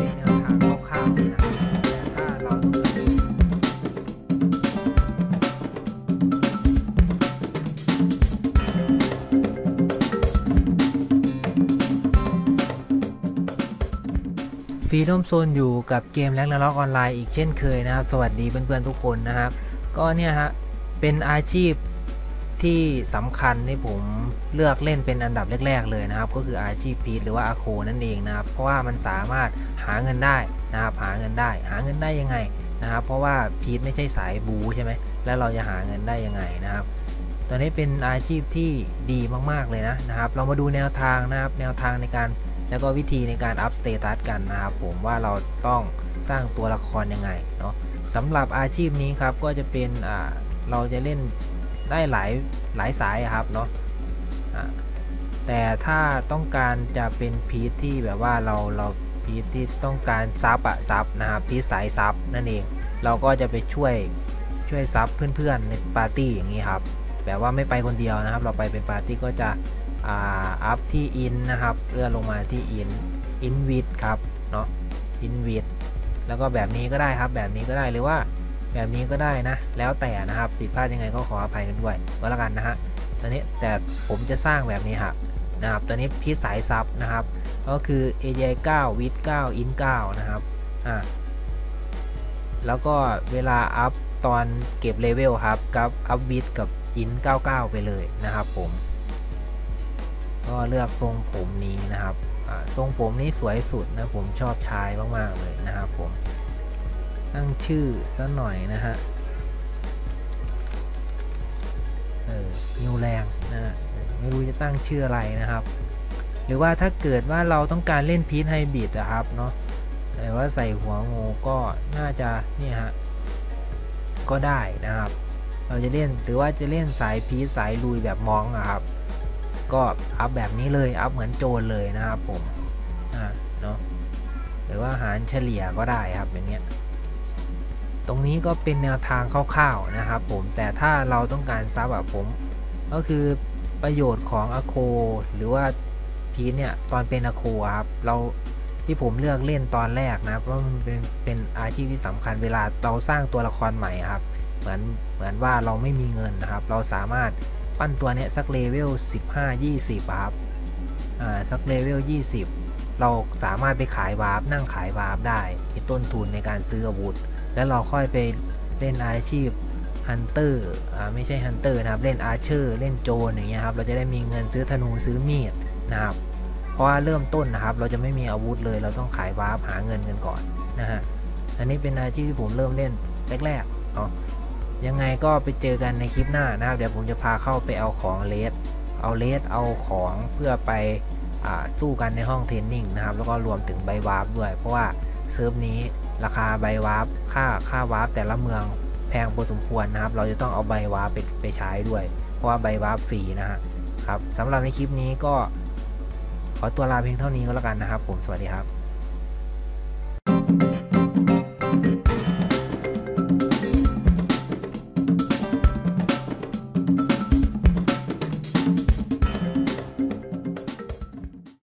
เป็นแนวทางคร่าวๆนะครับแต่ถ้าเราต้องการฟรีดอมโซนอยู่กับเกมแล็กนาล็อกออนไลน์อีกเช่นเคยนะครับ สวัสดีเพื่อนๆทุกคนนะครับ ก็เนี่ยฮะเป็นอาชีพ ที่สำคัญที่ผมเลือกเล่นเป็นอันดับแรก ๆ เลยนะครับ ก็คืออาชีพพีหรือว่าอาโคนั่นเองนะครับ เพราะว่ามันสามารถหาเงินได้นะครับ หาเงินได้ หาเงินได้ยังไงนะครับ เพราะว่าพีทไม่ใช่สายบูใช่ไหมแล้วเราจะหาเงินได้ยังไงนะครับตอนนี้เป็นอาชีพที่ดีมากๆเลยนะนะครับ เรามาดูแนวทางนะครับ แนวทางในการแล้วก็วิธีในการอัพสเตตัสกันนะครับผมว่าเราต้องสร้างตัวละครยังไงเนาะสำหรับอาชีพนี้ครับก็จะเป็นอ่าเราจะเล่น ได้หลายหลายสายครับเนาะะแต่ถ้าต้องการจะเป็นพีทที่แบบว่าเราเราพีทที่ต้องการซับอะซับนะครับพีทสายซับนั่นเอง เราก็จะไปช่วยช่วยซับเพื่อนๆในปาร์ตี้อย่างนี้ครับแบบว่าไม่ไปคนเดียวนะครับ เราไปเป็นปาร์ตี้ก็จะอัพที่อินนะครับเลื่อนลงมาที่อินอินวิดครับเนาะอินวิดแล้วก็แบบนี้ก็ได้ครับแบบนี้ก็ได้หรือว่า แบบนี้ก็ได้นะ แล้วแต่นะครับผิดพลาดยังไงก็ขออภัยกันด้วยก็แล้วกันนะฮะตอนนี้แต่ผมจะสร้างแบบนี้ครับนะครับตอนนี้พิสายซับนะครับ ก็คือ AJ 9 w i t 9 in 9นะครับอ่าแล้วก็เวลาอัพตอนเก็บเลเวลครับกับอัพวิดกับ in 99 ไปเลยนะครับผม ก็เลือกทรงผมนี้นะครับทรงผมนี้สวยสุดนะผมชอบชายมาก ๆ เลยนะครับผม ตั้งชื่อสัหน่อยนะฮะเออนิวแรงนะฮะไม่รู้จะตั้งชื่ออะไรนะครับ หรือว่าถ้าเกิดว่าเราต้องการเล่นพีทไฮบริดนะครับเนาะแต่ว่าใส่หัวงูก็น่าจะเนี่ยฮะก็ได้นะครับ เราจะเล่นหรือว่าจะเล่นสายพีทสายลุยแบบมองอะครับ ก็อัพแบบนี้เลยอัพเหมือนโจรเลยนะครับผมอ่าเนาะหรือว่าหารเฉลี่ยก็ได้ครับอย่างเงี้ย ตรงนี้ก็เป็นแนวทางคร่าวๆนะครับผมแต่ถ้าเราต้องการซับแบบผม ก็คือประโยชน์ของอโค หรือว่าพีเนี่ยตอนเป็นอโคครับเราที่ผมเลือกเล่นตอนแรกนะเพราะมันเป็นเป็นอาชีพที่สำคัญเวลาเราสร้างตัวละครใหม่ครับ เหมือนเหมือนว่าเราไม่มีเงินนะครับ เราสามารถปั้นตัวเนี้ยสักเลเวล15 20ครับอ่าสักเลเวล20 เราสามารถไปขายวาร์ปนั่งขายวาร์ปได้มีต้นทุนในการซื้ออาวุธ แล้วเราค่อยไปเล่นอาชีพฮันเตอร์อ่าไม่ใช่ฮันเตอร์นะครับ เล่นอาร์เชอร์เล่นโจนอย่างเงี้ยครับเราจะได้มีเงินซื้อธนูซื้อมีดนะครับ เพราะว่าเริ่มต้นนะครับ เราจะไม่มีอาวุธเลย เราต้องขายวาร์ปหาเงินกันก่อนนะฮะอันนี้เป็นอาชีพที่ผมเริ่มเล่นแรกๆเนาะยังไงก็ไปเจอกันในคลิปหน้านะครับ เดี๋ยวผมจะพาเข้าไปเอาของเลสเอาเลสเอาของเพื่อไป สู้กันในห้องเทรนนิ่งนะครับ แล้วก็รวมถึงใบวาร์ปด้วย เพราะว่าเซิร์ฟนี้ราคาใบวาร์ปค่าค่าวาร์ปแต่ละเมืองแพงพอสมควรนะครับ เราจะต้องเอาใบวาร์ปไปไปใช้ด้วย เพราะว่าใบวาร์ปฟรีนะฮะครับสำหรับในคลิปนี้ก็ขอตัวลาเพียงเท่านี้ก็แล้วกันนะครับ ผมสวัสดีครับ